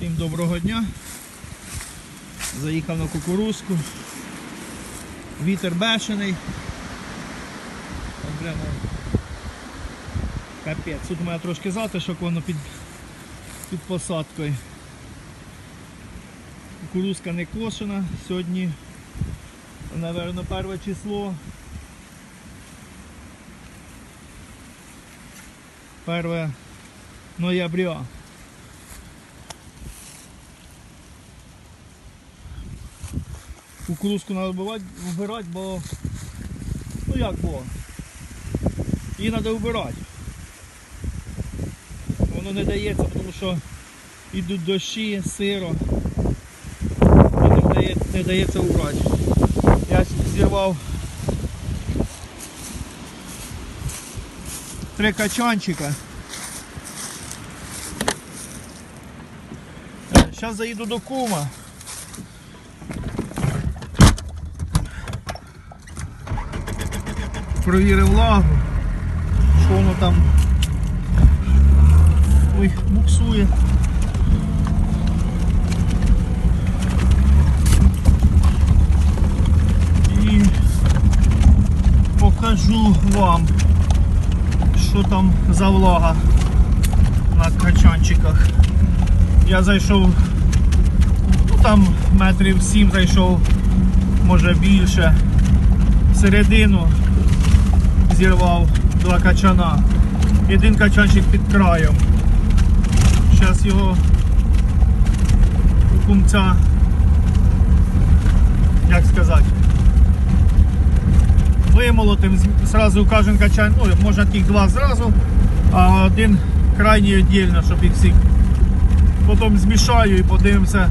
Всім доброго дня. Заїхав на кукурузку. Вітер бешений. Прямо капець. Тут у мене трошки затишок, воно під, під посадкою. Кукурузка не кошена. Сьогодні, напевно, перше число. Перше ноября. Кукурузку треба вбирати, вбирати, бо ну як бо. Її треба вбирати. Воно не дається, тому що йдуть дощі, сиро. І не, дається вбрати. Я зірвав три качанчика. Зараз заїду до кума. Провірив влагу, що воно там ой, буксує. І покажу вам, що там за влага на качанчиках. Я зайшов, ну там метрів сім зайшов, може більше, всередину зірвав два качана. Один качанчик під краєм. Зараз його у кумця, як сказати, вимолотим, зразу кожен качан, ну, можна тих два зразу, а один крайній віддільно, щоб їх всіх. Потім змішаю і подивимося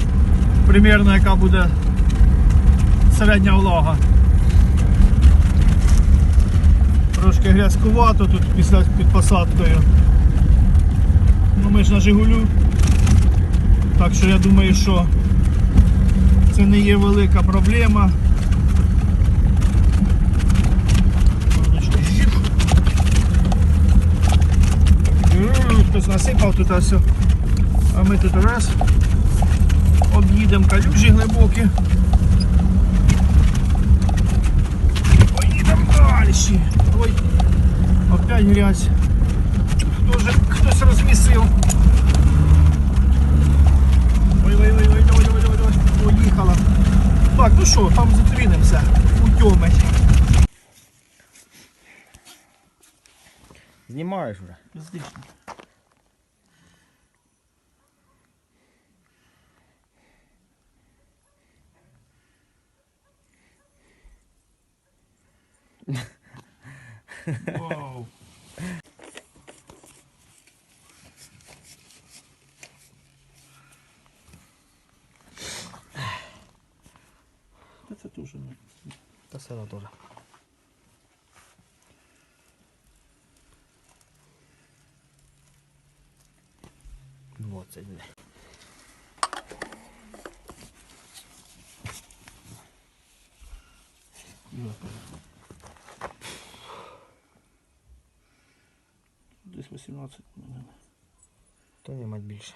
примірно, яка буде середня влага. Трошки грязкувато тут після під посадкою. Ну ми ж на Жигулю. Так що я думаю, що це не є велика проблема. Хтось насипав тут ось. А ми тут раз об'їдемо калюжі глибокі. Поїдемо далі. Ой, опять грязь. Хто же, хтось розмісив. Ой, ой, ой, ой, давай, давай, давай, давай. Поїхала. Так, ну що, там зустрінемося. Утьомить. Знімаєш вже? Бездишно. Вау. Та Це дуже не. Та одно теж. Двадцять, бля. Десь 18 мабуть. То не мать більше.